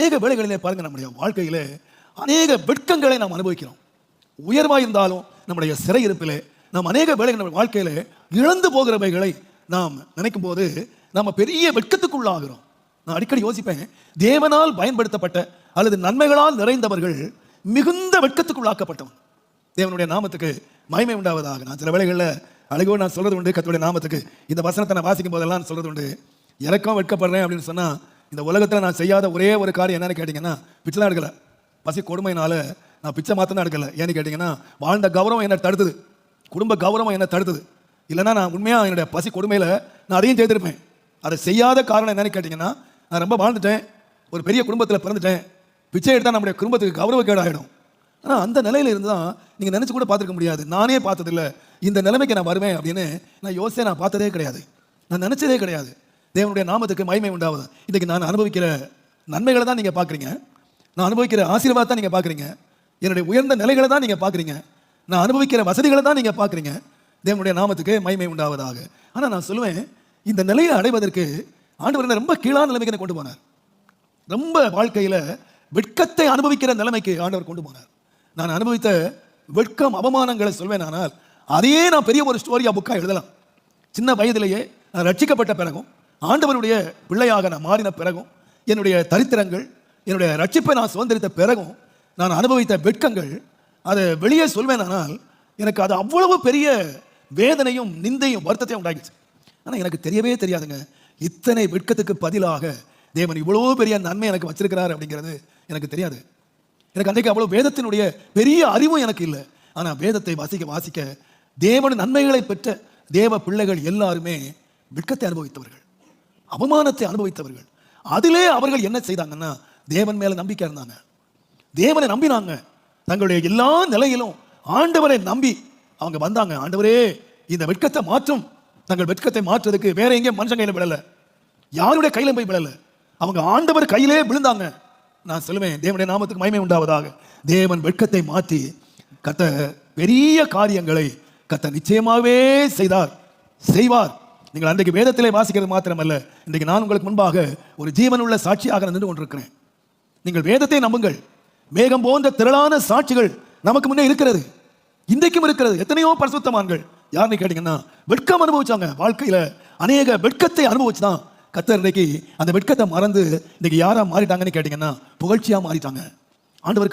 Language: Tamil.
அநேக வேலைகளிலே பாருங்கள் நம்முடைய வாழ்க்கையிலே அநேக வெட்கங்களை நாம் அனுபவிக்கிறோம். உயர்வாக இருந்தாலும் நம்முடைய சிறையிருப்பிலே நாம் அநேக வேலைகள் நம்ம வாழ்க்கையில் இழந்து போகிறவைகளை நாம் நினைக்கும் போது நம்ம பெரிய வெட்கத்துக்குள்ளாகிறோம். நான் அடிக்கடி யோசிப்பேன் தேவனால் பயன்படுத்தப்பட்ட அல்லது நன்மைகளால் நிறைந்தவர்கள் மிகுந்த வெட்கத்துக்குள்ளாக்கப்பட்டவன். தேவனுடைய நாமத்துக்கு மயமை உண்டாவதாக. நான் சில வேலைகளில் அழகோ நான் சொல்றது உண்டு கத்துடைய நாமத்துக்கு இந்த வசனத்தை நான் வாசிக்கும் போதெல்லாம் சொல்றது உண்டு. இறக்கம் வெட்கப்படுறேன் அப்படின்னு சொன்னா இந்த உலகத்தில் நான் செய்யாத ஒரே ஒரு காரியம் என்னன்னு கேட்டிங்கன்னா பிச்சை தான் எடுக்கலை. பசி கொடுமையினால நான் பிச்சை மாத்திரம் தான் எடுக்கலை. ஏன்னு கேட்டிங்கன்னா வாழ்ந்த கௌரவம் என்னை தடுத்தது. குடும்ப கௌரவம் என்னை தடுத்தது. இல்லைன்னா நான் உண்மையாக என்னுடைய பசி கொடுமையில் நான் அதையும் செய்திருப்பேன் அதை செய்யாத காரணம் என்னன்னு கேட்டிங்கன்னா நான் ரொம்ப வாழ்ந்துட்டேன். ஒரு பெரிய குடும்பத்தில் பிறந்துட்டேன். பிச்சை எடுத்தால் நம்முடைய குடும்பத்துக்கு கௌரவ கேடாகிடும் ஆனால் அந்த நிலையில இருந்து தான் நீங்கள் நினச்சி கூட பார்த்துருக்க முடியாது. நானே பார்த்ததில்ல. இந்த நிலைமைக்கு நான் வருவேன் அப்படின்னு நான் யோசிச்சே நான் பார்த்ததே கிடையாது. நான் நினச்சதே கிடையாது. தேவனுடைய நாமத்துக்கு மகிமை உண்டாவது? இன்றைக்கி நான் அனுபவிக்கிற நன்மைகளை தான் நீங்கள் பார்க்குறீங்க. நான் அனுபவிக்கிற ஆசீர்வாதத்தை நீங்கள் பார்க்குறீங்க. என்னுடைய உயர்ந்த நிலைகளை தான் நீங்கள் பார்க்குறீங்க. நான் அனுபவிக்கிற வசதிகளை தான் நீங்கள் பார்க்குறீங்க. தேவனுடைய நாமத்துக்கு மகிமை உண்டாவதாக. ஆனால் நான் சொல்லுவேன் இந்த நிலையை அடைவதற்கு ஆண்டவர் என்னை ரொம்ப கீழான நிலைமைக்கு கொண்டு போனார்? ரொம்ப வாழ்க்கையில் வெட்கத்தை அனுபவிக்கிற நிலைமைக்கு ஆண்டவர் கொண்டு போனார். நான் அனுபவித்த வெட்கம் அவமானங்களை சொல்வேன் ஆனால் அதையே நான் பெரிய ஒரு ஸ்டோரியாக புக்காக எழுதலாம். சின்ன வயதிலேயே நான் ரட்சிக்கப்பட்ட பிறகும் ஆண்டவருடைய பிள்ளையாக நான் மாறின பிறகும் என்னுடைய தரித்திரங்கள் என்னுடைய ரட்சிப்பை நான் சுதந்திரித்த பிறகும் நான் அனுபவித்த வெட்கங்கள் அதை வெளியே சொல்வேன் ஆனால் எனக்கு அது அவ்வளவு பெரிய வேதனையும் நிந்தையும் வருத்தத்தையும் உண்டாகிடுச்சு. ஆனால் எனக்கு தெரியவே தெரியாதுங்க. இத்தனை வெட்கத்துக்கு பதிலாக தேவன் இவ்வளோ பெரிய நன்மை எனக்கு வச்சிருக்கிறார் அப்படிங்கிறது எனக்கு தெரியாது. எனக்கு அன்றைக்கு அவ்வளோ வேதத்தினுடைய பெரிய அறிவும் எனக்கு இல்லை. ஆனால் வேதத்தை வாசிக்க வாசிக்க தேவன் நன்மைகளை பெற்ற தேவ பிள்ளைகள் எல்லாருமே வெட்கத்தை அனுபவித்தவர்கள். அவமானத்தை அனுபவித்தவர்கள். அதிலே அவர்கள் என்ன செய்தாங்கன்னா தேவன் மேல நம்பிக்கை இருந்தாங்க. தேவனை நம்பினாங்க. தங்களுடைய எல்லா நிலையிலும் ஆண்டவரை நம்பி அவங்க வந்தாங்க. ஆண்டவரே இந்த வெட்கத்தை மாற்றும். தங்கள் வெட்கத்தை மாற்றுறதுக்கு வேற எங்கேயும் மனுஷன் கையில் விழலை யாருடைய கையில போய் விழலை அவங்க ஆண்டவர் கையிலே விழுந்தாங்க. நான் சொல்லுவேன் தேவனுடைய நாமத்துக்கு மகிமை உண்டாவதாக. தேவன் வெட்கத்தை மாற்றி கத்த பெரிய காரியங்களை கத்த நிச்சயமாகவே செய்தார். செய்வார். நீங்கள் அன்றைக்கு வேதத்திலே வாசிக்கிறது மாத்திரமல்ல இன்றைக்கு நான் உங்களுக்கு முன்பாக ஒரு ஜீவனுள்ள சாட்சியாக நின்று கொண்டிருக்கிறேன். நீங்கள் வேதத்தை நம்புங்கள். மேகம் போன்ற திரளான சாட்சிகள் நமக்கு முன்னே இருக்கிறது. இன்றைக்கும் இருக்கிறது. எத்தனையோ பரிசுத்தமான்கள் யாருன்னு கேட்டீங்கன்னா வெட்கம் அனுபவிச்சாங்க. வாழ்க்கையில் அநேக வெட்கத்தை அனுபவிச்சு தான் கத்தர் இன்னைக்கு அந்த வெட்கத்தை மறந்து இன்னைக்கு யாராக மாறிட்டாங்கன்னு கேட்டிங்கன்னா புகழ்ச்சியாக மாறிட்டாங்க. ஆண்டவருக்கு